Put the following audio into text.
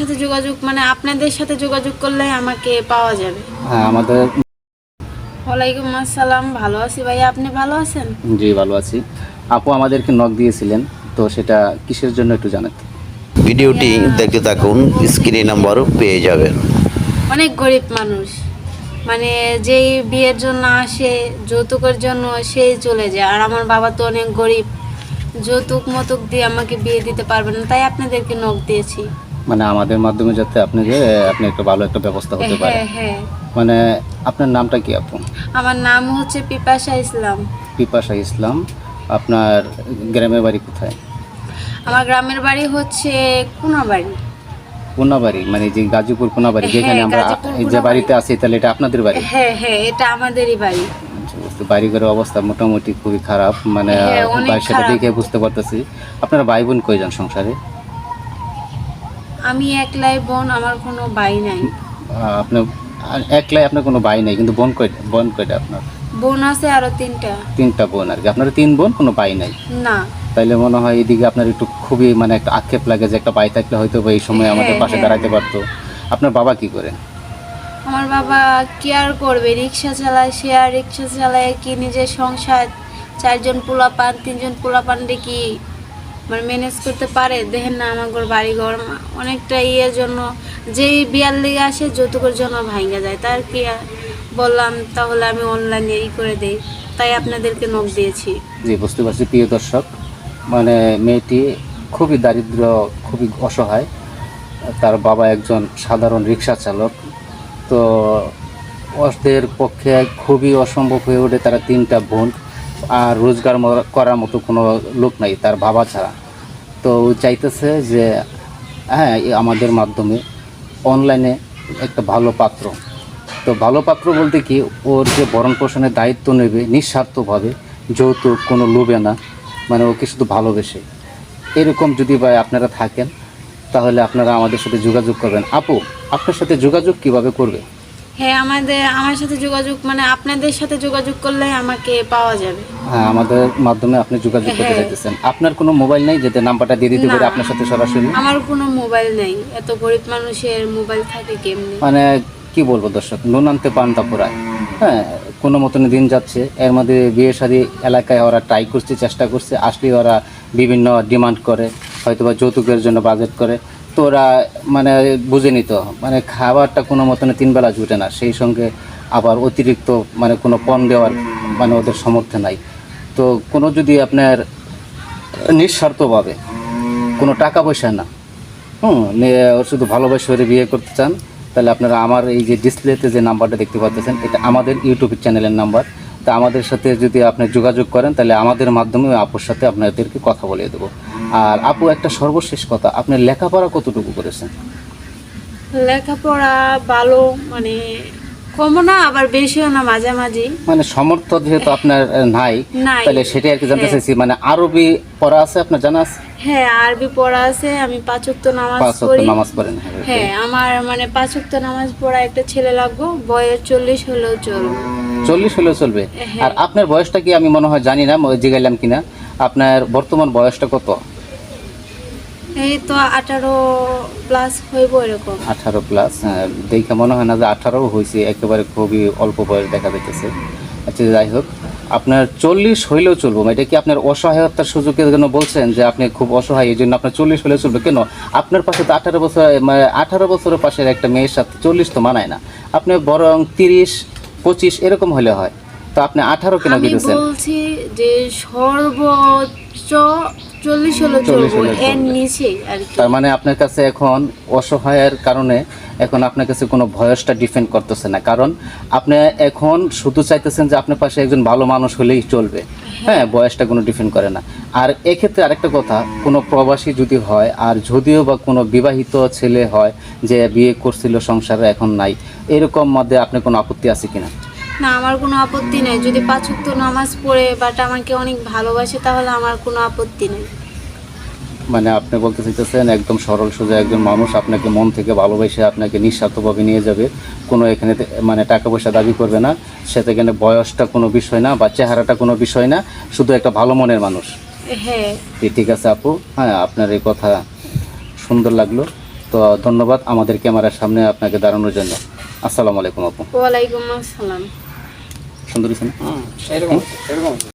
সাথে যোগাযোগ মানে আপনাদের সাথে যোগাযোগ করলে আমাকে পাওয়া যাবে। হ্যাঁ আমাদের ওয়ালাইকুম আসসালাম ভালো আছি ভাইয়া আপনি ভালো আছেন? জি ভালো আছি। আপু আমাদেরকে নক দিয়েছিলেন তো সেটা কিসের জন্য একটু জানাতে ভিডিওটি দেখতে থাকুন স্ক্রিন নাম্বার পেয়ে যাবেন। অনেক গরিব মানুষ মানে যেই বিয়ের জন্য আসে যৌতুকের জন্য সেই চলে যায়। আর আমার বাবা তো অনেক গরিব যৌতুক মতুক দিয়ে আমাকে বিয়ে দিতে পারবে না তাই আপনাদেরকে নখ দিয়েছি। মানে আমাদের মাধ্যমে যাতে আপনাকে আপনি একটা ভালো একটা ব্যবস্থা হতে পারে হ্যাঁ হ্যাঁ। মানে আপনার নামটা কি আপু? আমার নাম হচ্ছে পিপাসা ইসলাম। পিপাসা ইসলাম। আপনার গ্রামের বাড়ি কোথায়? আমার গ্রামের বাড়ি হচ্ছে কোনাবাড়ি। কোনাবাড়ি মানে যে গাজীপুর কোনাবাড়ি হ্যাঁ, যেখানে আমরা যে বাড়িতে আছি তাহলে এটা আপনাদের বাড়ি? হ্যাঁ হ্যাঁ এটা আমাদেরই বাড়ি। বাড়ি ঘরের অবস্থা মোটামুটি খুবই খারাপ মানে হ্যাঁ, সেটা দেখে বুঝতে পারতেছি। আপনার ভাই বোন কয়জন সংসারে? আমি একলাই বোন আমার কোনো ভাই নাই। আপনার একলাই আপনার কোনো ভাই নেই কিন্তু বোন কয়টা বোন কয়টা আপনার? বোন আছে আরও তিনটা। তিনটা বোন আর কি। আপনার তিন বোন কোনো ভাই নাই? না। তাইলে মনে হয় এদিকে আপনার একটু খুবই মানে একটা আক্ষেপ লাগে যে একটা ভাই থাকলে হয়তো এই সময় আমাদের হ্যাঁ, পাশে হ্যাঁ। দাঁড়াতে পারতো। আপনার বাবা কি করেন? আমার বাবা কি আর করবে রিক্সা চালায় সে আর রিক্সা চালায় কি নিজের সংসার চারজন পোলা পান তিনজন পোলা পান কি মানে ম্যানেজ করতে পারে, দেখেন না আমার ঘর বাড়ি ঘর অনেকটা ইয়ের জন্য, যেই বিয়ার লেগে আসে যৌতুকের জন্য ভাঙ্গা যায়। তার কি বললাম, তাহলে আমি অনলাইনে ই করে দেই। তাই আপনাদেরকে নখ দিয়েছি। জি, বুঝতে পারছি। প্রিয় দর্শক মানে মেয়েটি খুবই দারিদ্র, খুবই অসহায়। তার বাবা একজন সাধারণ রিক্সা চালক। তো ওদের পক্ষে খুবই অসম্ভব হয়ে ওঠে তারা তিনটা বোন। আর রোজগার করার মতো কোনো লোক নাই, তার বাবা ছাড়া। তো ও চাইতেছে যে হ্যাঁ আমাদের মাধ্যমে অনলাইনে একটা ভালো পাত্র। তো ভালো পাত্র বলতে কি, ওর যে ভরণ পোষণের দায়িত্ব নেবে নিঃস্বার্থভাবে, যৌতুক কোনো লোভে না মানে ওকে শুধু ভালোবেসে। এরকম যদি বা আপনারা থাকেন, তাহলে আপনারা আমাদের সাথে যোগাযোগ করবেন। আপু, আপনার সাথে যোগাযোগ কীভাবে করবে? হ্যাঁ আমাদের আমার সাথে যোগাযোগ মানে আপনাদের সাথে যোগাযোগ করলে আমাকে পাওয়া যাবে। হ্যাঁ আমাদের মাধ্যমে আপনি যোগাযোগ করতে হ্যাঁ। চাইতেছেন। আপনার কোনো মোবাইল নেই যেতে নাম্বারটা দিয়ে দিতে পারে। আপনার সাথে সরাসরি? আমার কোনো মোবাইল নেই। এত গরিব মানুষের মোবাইল থাকে কেমনি? মানে কি বলব দর্শক নুন আনতে পান্তা পোড়ায় হ্যাঁ কোনো মতন দিন যাচ্ছে এর মধ্যে বিয়ে শাদী এলাকায় ওরা ট্রাই করছে চেষ্টা করছে আসলে ওরা বিভিন্ন ডিমান্ড করে হয়তো বা যৌতুকের জন্য বাজেট করে। তো ওরা মানে বুঝে নিত। মানে খাবারটা কোনো মতনে তিন বেলা জুটে না। সেই সঙ্গে আবার অতিরিক্ত মানে কোনো পণ দেওয়ার মানে ওদের সামর্থ্য নাই। তো কোনো যদি আপনার নিঃস্বার্থভাবে কোনো টাকা পয়সা না, হুম শুধু ভালোবাসে ওরে বিয়ে করতে চান, তাহলে আপনারা আমার এই যে ডিসপ্লেতে যে নাম্বারটা দেখতে পাচ্ছেন, এটা আমাদের ইউটিউব চ্যানেলের নাম্বার। তা আমাদের সাথে যদি আপনি যোগাযোগ করেন, তাহলে আমাদের মাধ্যমে আপুর সাথে আপনাদেরকে কথা বলে দেবো। আর আপু একটা সর্বশেষ কথা আপনি লেখাপড়া কতটুকু করেছেন? লেখাপড়া ভালো মানে কমও না আবার বেশিও না মাঝামাঝি। মানে সমর্থ যেহেতু আপনার নাই। তাহলে সেটাই আর কি জানতে হ্যাঁ। চাইছি। মানে আরবি পড়া আছে আপনার জানা আছে? হ্যাঁ আরবি পড়া আছে আমি নামাজ পাঁচ ওয়াক্ত পড়ি। নামাজ পড়েন হ্যাঁ আমার মানে পাঁচক্ত নামাজ পড়া একটা ছেলে লাগবো বয়স চল্লিশ হলেও চলবে। চল্লিশ হলেও চলবে? হ্যাঁ। আর আপনার বয়সটা কি আমি মনে হয় জানি না জিগাইলাম কিনা? আপনার বর্তমান বয়সটা কত? এই তো আঠারো প্লাস হইব এরকম। আঠারো প্লাস দেখে মনে হয় না যে আঠারো হয়েছে একেবারে খুবই অল্প বয়স দেখা যাইতেছে। আচ্ছা যাই হোক আপনার চল্লিশ হইলেও চলবো এটা কি আপনার অসহায়তার সুযোগের জন্য বলছেন যে আপনি খুব অসহায় এই জন্য আপনার চল্লিশ হলেও চলবে? কেন? আপনার পাশে তো আঠারো বছর মানে আঠারো বছরের পাশের একটা মেয়ের সাথে চল্লিশ তো মানায় না। আপনি বরং তিরিশ পঁচিশ এরকম হলে হয়। তো আপনি আঠারো কেন দিতেছেন? বলছি যে সর্বোচ্চ চল্লিশ হলেও 40 চলবো এর নিচে আর কি। তার মানে আপনার কাছে এখন অসহায়ের কারণে এখন আপনার কাছে কোনো ভয়সটা ডিফেন্ড করতেছে না। কারণ আপনি এখন শুধু চাইতেছেন যে আপনার পাশে একজন ভালো মানুষ হলেই চলবে। হ্যাঁ বয়সটা কোনো ডিফেন্ড করে না। আর এক্ষেত্রে আরেকটা কথা কোনো প্রবাসী যদি হয় আর যদিও বা কোনো বিবাহিত ছেলে হয় যে বিয়ে করছিল সংসারে এখন নাই এরকম মধ্যে আপনার কোনো আপত্তি আছে কিনা? না আমার কোনো আপত্তি নেই। যদি পাঁচক্ত নামাজ পড়ে বাট আমাকে অনেক ভালোবাসে তাহলে আমার কোনো আপত্তি নেই। মানে আপনি বলতে চাইতেছেন একদম সরল সোজা একজন মানুষ আপনাকে মন থেকে ভালোবেসে আপনাকে নিঃস্বার্থভাবে নিয়ে যাবে। কোনো এখানে মানে টাকা পয়সা দাবি করবে না। সেটা এখানে বয়সটা কোনো বিষয় না বা চেহারাটা কোনো বিষয় না শুধু একটা ভালো মনের মানুষ। হ্যাঁ। ঠিক আছে আপু। হ্যাঁ আপনার এই কথা সুন্দর লাগল। তো ধন্যবাদ আমাদের ক্যামেরার সামনে আপনাকে দাঁড়ানোর জন্য। আসসালামু আলাইকুম আপু। ওয়ালাইকুম আসসালাম। সুন্দর এরকম